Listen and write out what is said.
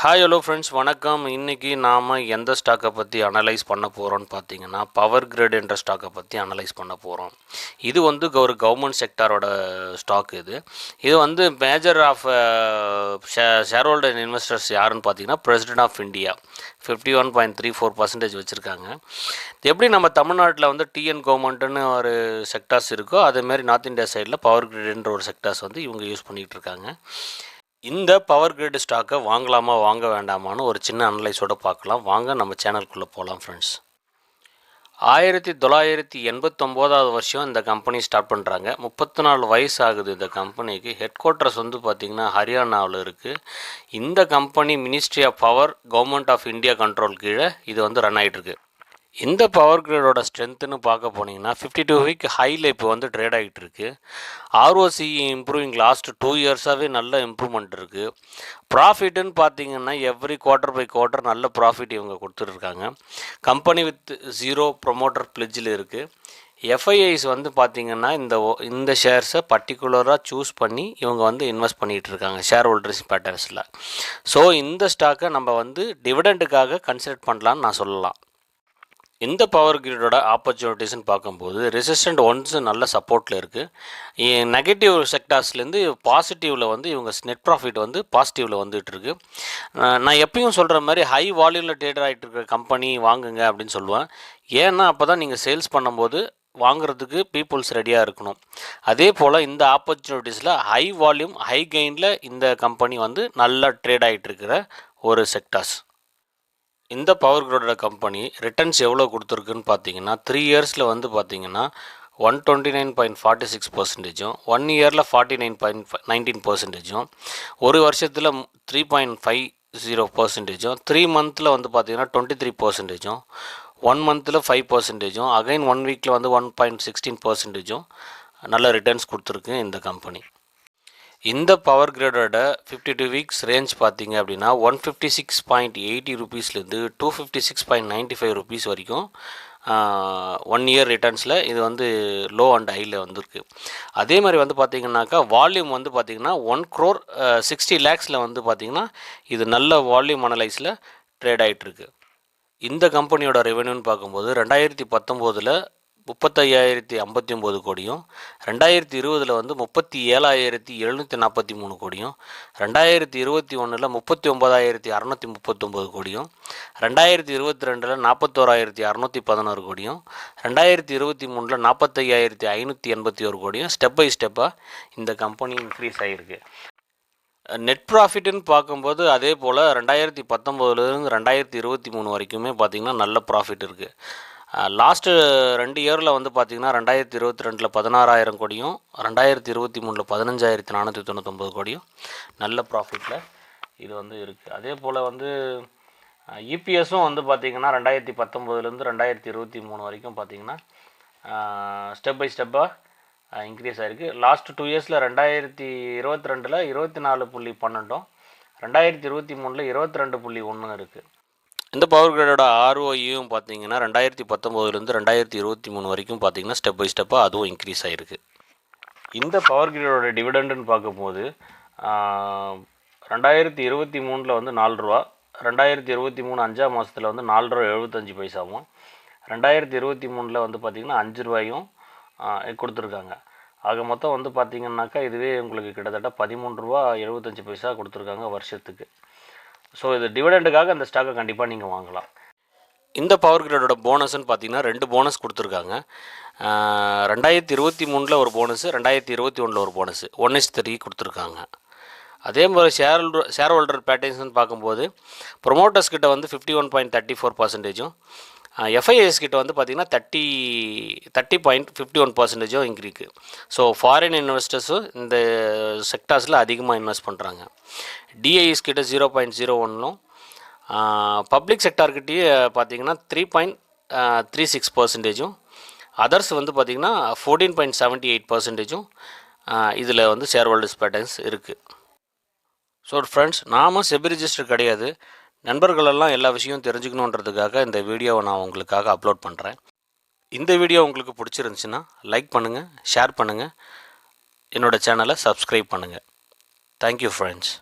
Hi hello friends வணக்கம். இன்றைக்கி நாம் எந்த ஸ்டாக்கை பற்றி அனலைஸ் பண்ண போகிறோம்னு பார்த்தீங்கன்னா பவர் கிரிட் என்ற ஸ்டாக்கை பற்றி அனலைஸ் பண்ண போகிறோம் இது வந்து ஒரு கவர்மெண்ட் செக்டாரோட ஸ்டாக் இது. இது வந்து major of share holder investors யாருன்னு பார்த்தீங்கன்னா president of India fifty one point three four percentage வச்சுருக்காங்க. எப்படி நம்ம தமிழ்நாட்டில் வந்து டிஎன் கவர்மெண்ட்டுன்னு ஒரு செக்டார்ஸ் இருக்கோ அதேமாரி நார்த் இந்தியா சைடில் பவர் கிரிட்ன்ற ஒரு செக்டார்ஸ் வந்து இவங்க யூஸ் பண்ணிகிட்டு இருக்காங்க. இந்த பவர் கிரிட் ஸ்டாக்கை வாங்கலாமா வாங்க வேண்டாமான்னு ஒரு சின்ன அனலைஸோடு பார்க்கலாம். வாங்க நம்ம சேனலுக்குள்ளே போகலாம் ஃப்ரெண்ட்ஸ் ஆயிரத்தி தொள்ளாயிரத்தி எண்பத்தொம்போதாவது வருஷம் இந்த கம்பெனி ஸ்டார்ட் பண்ணுறாங்க முப்பத்தி நாலு வயசு ஆகுது இந்த கம்பெனிக்கு ஹெட் குவார்ட்டர்ஸ் வந்து பார்த்திங்கன்னா ஹரியானாவில் இருக்குது இந்த company ministry of power government of India control கீழே இது வந்து ரன் ஆகிட்டுருக்கு இந்த பவர் கிரிடோட ஸ்ட்ரென்த்துன்னு பார்க்க போனீங்கன்னா ஃபிஃப்டி டூ வீக் ஹையில் இப்போ வந்து ட்ரேட் ஆகிட்டு இருக்கு. ஆர்ஓசி இம்ப்ரூவிங் லாஸ்ட் டூ இயர்ஸாகவே நல்ல இம்ப்ரூவ்மெண்ட் இருக்குது ப்ராஃபிட்டுன்னு பார்த்தீங்கன்னா எவ்ரி குவார்ட்டர் பை குவார்ட்டர் நல்ல ப்ராஃபிட் இவங்க கொடுத்துட்ருக்காங்க. கம்பெனி வித் ஜீரோ ப்ரொமோட்டர் பிளெஜில் இருக்குது எஃப்ஐஐஸ் வந்து பார்த்திங்கன்னா இந்த இந்த ஷேர்ஸை பர்டிகுலராக சூஸ் பண்ணி இவங்க வந்து இன்வெஸ்ட் பண்ணிகிட்டு இருக்காங்க ஷேர் ஹோல்டர்ஸ் பேட்டர்ஸில் ஸோ இந்த ஸ்டாக்கை நம்ம வந்து டிவிடெண்ட்டுக்காக கன்சிடர் பண்ணலான்னு நான் சொல்லலாம். இந்த பவர் கிரிடோட ஆப்பர்ச்சுனிட்டிஸ்னு பார்க்கும்போது ரெசிஸ்டண்ட் ஒன்ஸ் நல்ல சப்போர்ட்டில் இருக்குது நெகட்டிவ் செக்டார்ஸ்லேருந்து பாசிட்டிவில் வந்து இவங்க நெட் ப்ராஃபிட் வந்து பாசிட்டிவில் வந்துட்டு இருக்கு. நான் எப்பயும் சொல்கிற மாதிரி ஹை வால்யூமில் ட்ரேடர் ஆகிட்டு இருக்கிற கம்பெனி வாங்குங்க அப்படின்னு சொல்லுவேன். ஏன்னா அப்போ தான் நீங்கள் சேல்ஸ் பண்ணும்போது வாங்குறதுக்கு பீப்புள்ஸ் ரெடியாக இருக்கணும். அதே போல் இந்த ஆப்பர்ச்சுனிட்டிஸில் ஹை வால்யூம் ஹை கெயினில் இந்த கம்பெனி வந்து நல்லா ட்ரேட் ஆகிட்டு இருக்கிற ஒரு செக்டார்ஸ் இந்த பவர் கிரோடோட கம்பெனி ரிட்டர்ன்ஸ் எவ்வளோ கொடுத்துருக்குன்னு பார்த்தீங்கன்னா த்ரீ இயர்ஸில் வந்து பார்த்தீங்கன்னா one twenty nine point forty six பர்சன்டேஜும் one இயரில் ஃபார்ட்டி நைன் பாயிண்ட் நைன்டீன் பர்சன்டேஜும் ஒரு வருஷத்தில் த்ரீ பாயிண்ட் ஃபைவ் ஜீரோ பர்சன்டேஜும் த்ரீ மந்தில் வந்து பார்த்தீங்கன்னா டுவெண்ட்டி த்ரீ பர்சன்டேஜும் ஒன் மந்தில் ஃபைவ் பர்சன்டேஜும் அகைன் ஒன் வீக்கில் வந்து ஒன் பாயிண்ட் சிக்ஸ்டீன் பர்சன்டேஜும் நல்ல ரிட்டர்ன்ஸ் கொடுத்துருக்கு இந்த கம்பெனி இந்த பவர் கிரேடோட ஃபிஃப்டி டூ வீக்ஸ் ரேஞ்ச் பார்த்தீங்க அப்படின்னா one fifty six point eighty ருபீஸ்லேருந்து two fifty six point ninety five rupees வரைக்கும் ஒன் இயர் ரிட்டர்ன்ஸில் இது வந்து லோ அண்ட் ஹையில் வந்துருக்கு. அதே மாதிரி வந்து பார்த்திங்கனாக்கா வால்யூம் வந்து பார்த்திங்கன்னா ஒன் க்ரோர் சிக்ஸ்டி லேக்ஸில் வந்து பார்த்திங்கன்னா இது நல்ல வால்யூம் அனலைஸில் ட்ரேட் ஆகிட்டுருக்கு இந்த கம்பெனியோட ரெவென்யூன்னு பார்க்கும்போது ரெண்டாயிரத்தி பத்தொம்போதில் முப்பத்தையாயிரத்தி ஐம்பத்தி ஒம்பது கோடியும் ரெண்டாயிரத்தி இருபதில் வந்து முப்பத்தி ஏழாயிரத்தி எழுநூற்றி நாற்பத்தி மூணு கோடியும் ரெண்டாயிரத்தி இருபத்தி ஒன்றில் முப்பத்தி ஒம்பதாயிரத்தி அறநூற்றி முப்பத்தொம்போது கோடியும் ரெண்டாயிரத்தி இருபத்தி ரெண்டில் நாற்பத்தோராயிரத்தி அறநூற்றி பதினோரு கோடியும் ரெண்டாயிரத்தி இருபத்தி மூணில் நாற்பத்தையாயிரத்தி ஐநூற்றி எண்பத்தி ஒரு கோடியும் ஸ்டெப் பை ஸ்டெப்பாக இந்த கம்பெனி இன்க்ரீஸ் ஆகிருக்கு நெட் ப்ராஃபிட்டுன்னு பார்க்கும்போது அதே போல் ரெண்டாயிரத்தி பத்தொம்போதுலேருந்து ரெண்டாயிரத்தி இருபத்தி மூணு வரைக்குமே பார்த்திங்கன்னா நல்ல ப்ராஃபிட் இருக்குது லாஸ்ட்டு ரெண்டு இயரில் வந்து பார்த்திங்கன்னா ரெண்டாயிரத்தி இருபத்தி ரெண்டில் பதினாறாயிரம் கோடியும் ரெண்டாயிரத்தி இருபத்தி மூணில் பதினஞ்சாயிரத்தி நானூற்றி தொண்ணூத்தொம்பது கோடியும். நல்ல ப்ராஃபிட்டில் இது வந்து இருக்குது அதே போல் வந்து இபிஎஸும் வந்து பார்த்திங்கன்னா ரெண்டாயிரத்தி பத்தொம்போதுலேருந்து ரெண்டாயிரத்தி இருபத்தி மூணு வரைக்கும் பார்த்திங்கன்னா ஸ்டெப் பை ஸ்டெப்பாக இன்க்ரீஸ் ஆகிருக்கு லாஸ்ட் டூ இயர்ஸில் ரெண்டாயிரத்தி இருபத்தி ரெண்டில் இருபத்தி நாலு புள்ளி பன்னெண்டும் ரெண்டாயிரத்தி இருபத்தி மூணில் இருபத்தி ரெண்டு புள்ளி ஒன்று இருக்குது இந்த பவர் கிரேடோட ஆர்ஓயும் பார்த்தீங்கன்னா ரெண்டாயிரத்தி பத்தொம்போதுலேருந்து ரெண்டாயிரத்தி இருபத்தி மூணு வரைக்கும் பார்த்தீங்கன்னா ஸ்டெப் பை ஸ்டெப்பாக அதுவும் இன்க்ரீஸ் ஆகிருக்கு இந்த பவர் கிரேடோட டிவிடெண்டுன்னு பார்க்கும்போது ரெண்டாயிரத்தி இருபத்தி மூணில் வந்து நாலு ரூபா ரெண்டாயிரத்தி இருபத்தி மூணு அஞ்சாம் மாதத்தில் வந்து நாலு ரூபா எழுபத்தஞ்சி பைசாவும் ரெண்டாயிரத்தி இருபத்தி மூணில் வந்து பார்த்திங்கன்னா அஞ்சு ரூபாயும் கொடுத்துருக்காங்க. ஆக மொத்தம் வந்து பார்த்திங்கன்னாக்கா இதுவே உங்களுக்கு கிட்டத்தட்ட பதிமூணு ரூபா எழுபத்தஞ்சி பைசா கொடுத்துருக்காங்க வருஷத்துக்கு. ஸோ இது டிவிடெண்டுக்காக அந்த ஸ்டாக்கை கண்டிப்பாக நீங்கள் வாங்கலாம். இந்த பவர் கிரேடோட போனஸ்ன்னு பார்த்தீங்கன்னா ரெண்டு போனஸ் கொடுத்துருக்காங்க. ரெண்டாயிரத்தி இருபத்தி மூணில் ஒரு போனஸு ரெண்டாயிரத்தி இருபத்தி ஒன்றில் ஒரு போனஸு ஒன் இஸ் த்ரீ கொடுத்துருக்காங்க. அதே மாதிரி ஷேர் ஷேர் ஹோல்டர் பேட்டர்ன்ஸ்னு பார்க்கும்போது ப்ரொமோட்டர்ஸ் கிட்ட வந்து fifty one point thirty four பர்சன்டேஜும் FIs கிட்ட வந்து பார்த்திங்கன்னா thirty thirty point fifty one பர்சன்டேஜும் இங்கிருக்கு ஸோ ஃபாரின் இன்வெஸ்டர்ஸும் இந்த செக்டார்ஸில் அதிகமாக இன்வெஸ்ட் பண்ணுறாங்க டிஐஎஸ் கிட்ட ஜீரோ பாயிண்ட் ஜீரோ ஒன்னும் பப்ளிக் செக்டார்கிட்டயே பார்த்தீங்கன்னா த்ரீ பாயிண்ட் த்ரீ சிக்ஸ் பர்சன்டேஜும் அதர்ஸ் வந்து பார்த்திங்கன்னா ஃபோர்டீன் பாயிண்ட் செவன்ட்டி எயிட் பர்சன்டேஜும் இதில் வந்து ஷேர் ஹோல்டர்ஸ் பேட்டர்ன்ஸ் இருக்குது ஸோ ஃப்ரெண்ட்ஸ் நாம செபி ரிஜிஸ்டர் கிடையாது. நண்பர்களெல்லாம் எல்லா விஷயம் தெரிஞ்சுக்கணுன்றதுக்காக இந்த வீடியோவை நான் உங்களுக்காக அப்லோட் பண்ணுறேன் இந்த வீடியோ உங்களுக்கு பிடிச்சிருந்துச்சின்னா லைக் பண்ணுங்கள் ஷேர் பண்ணுங்கள் என்னோடய சேனலை சப்ஸ்கிரைப் பண்ணுங்கள் தேங்க்யூ ஃப்ரெண்ட்ஸ்